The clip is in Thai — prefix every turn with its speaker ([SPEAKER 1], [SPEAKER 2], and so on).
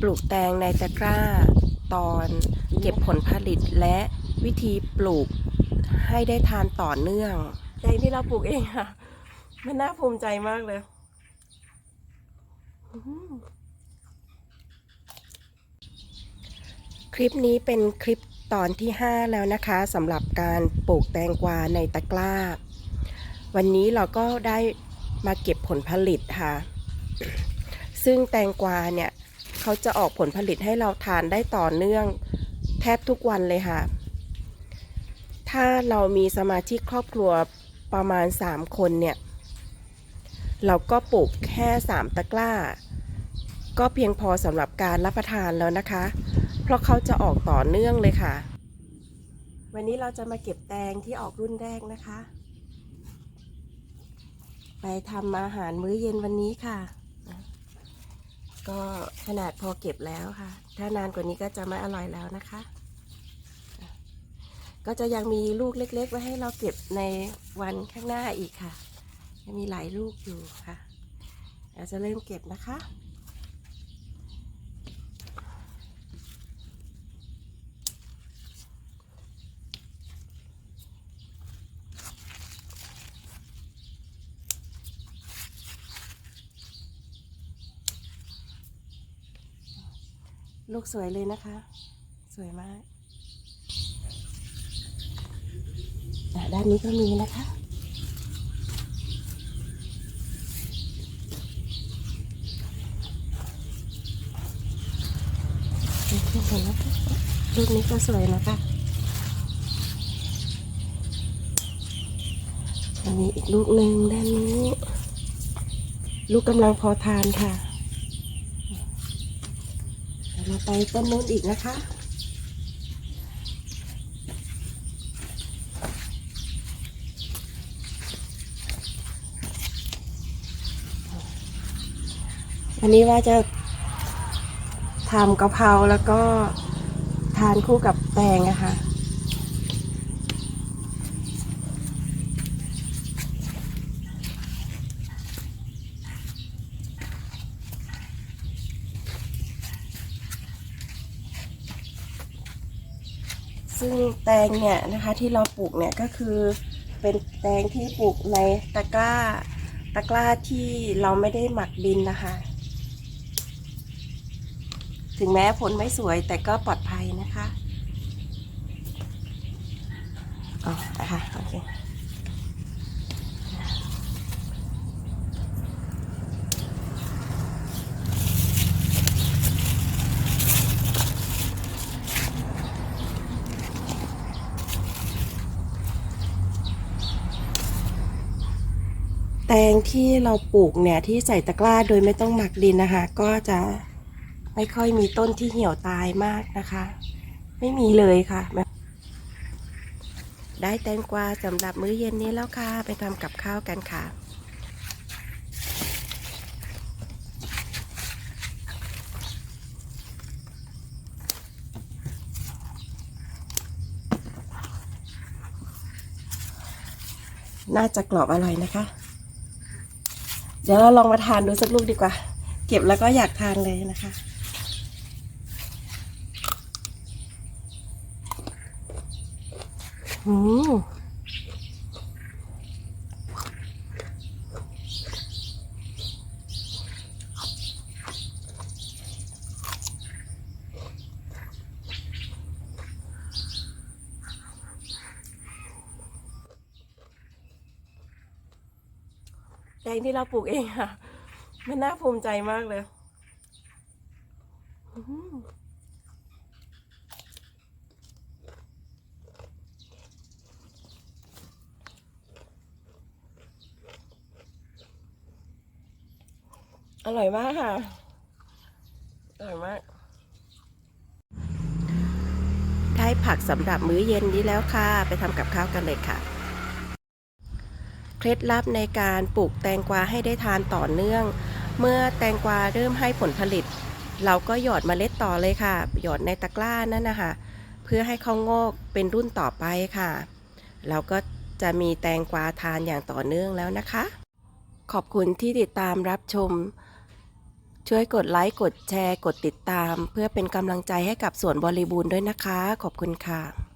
[SPEAKER 1] ปลูกแตงในตะกร้า ตอนเก็บผลผลิตและวิธีปลูกให้ได้ทานต่อเนื่องแตงที่เราปลูกเองค่ะ มันน่าภูมิใจมากเลยอื้อหือคลิปนี้เป็นคลิปตอนที่ 5 แล้วนะคะสำหรับการปลูกแตงกวาในตะกร้า วันนี้เราก็ได้มาเก็บผลผลิตค่ะ ซึ่งแตงกวาเนี่ย เขาจะออกผลผลิตให้เราทานได้ต่อเนื่อง แทบทุกวันเลยค่ะ ถ้าเรามีสมาชิกครอบครัวประมาณ 3 คนเนี่ย เราก็ปลูกแค่ 3 ตะกร้า ก็เพียงพอสำหรับการรับประทานแล้วนะคะ เพราะเขาจะออกต่อเนื่องเลยค่ะ วันนี้เราจะมาเก็บแตงที่ออกรุ่นแรกนะคะ ไปทำอาหารมื้อเย็นวันนี้ค่ะ ก็ขนาดพอเก็บแล้วค่ะ ถ้านานกว่านี้ก็จะไม่อร่อยแล้วนะคะ ก็จะยังมีลูกเล็ก ๆ ไว้ให้เราเก็บในวันข้างหน้าอีกค่ะยังมีหลายลูกอยู่ค่ะเราจะเริ่มเก็บนะคะ ลูกสวยเลยนะคะ สวยมากอ่ด้านนี้ก็มีนะคะ เห็นนะคะลูกนี้ก็สวยนะคะอันนี้อีกลูกหนึ่งด้านนี้ ลูกกำลังพอทานค่ะ เราไปต้นนู้นอีกนะคะอันนี้ว่าจะทำกะเพราแล้วก็ทานคู่กับแตงนะคะ ซึ่งแตงเนี่ยนะคะที่เราปลูกเนี่ยก็คือเป็นแตงที่ปลูกในตะกร้าตะกร้าที่เราไม่ได้หมักดินนะคะ ถึงแม้ผลไม่สวยแต่ก็ปลอดภัยนะคะอ๋อนะคะโอเค แตงที่เราปลูกเนี่ยที่ใส่ตะกร้าโดยไม่ต้องหมักดินนะคะ ก็จะไม่ค่อยมีต้นที่เหี่ยวตายมากนะคะ ไม่มีเลยค่ะ ได้แตงกวาสำหรับมื้อเย็นนี้แล้วค่ะ ไปทำกับข้าวกันค่ะน่าจะกรอบอร่อยนะคะ เดี๋ยวเราลองมาทานดูสักลูกดีกว่า เก็บแล้วก็อยากทานเลยนะคะ อืม แตงที่เราปลูกเองค่ะ มันน่าภูมิใจมากเลยอร่อยมากค่ะ อร่อยมาก ได้ผักสำหรับมื้อเย็นนี้แล้วค่ะ ไปทำกับข้าวกันเลยค่ะ เคล็ดลับในการปลูกแตงกวาให้ได้ทานต่อเนื่อง เมื่อแตงกวาเริ่มให้ผลผลิต เราก็หยอดเมล็ดต่อเลยค่ะ หยอดในตะกร้านั่นนะคะเพื่อให้เขางอกเป็นรุ่นต่อไปค่ะ เราก็จะมีแตงกวาทานอย่างต่อเนื่องแล้วนะคะ ขอบคุณที่ติดตามรับชม ช่วยกดไลค์กดแชร์ กดติดตาม เพื่อเป็นกำลังใจให้กับสวนบริบูรณ์ด้วยนะคะ ขอบคุณค่ะ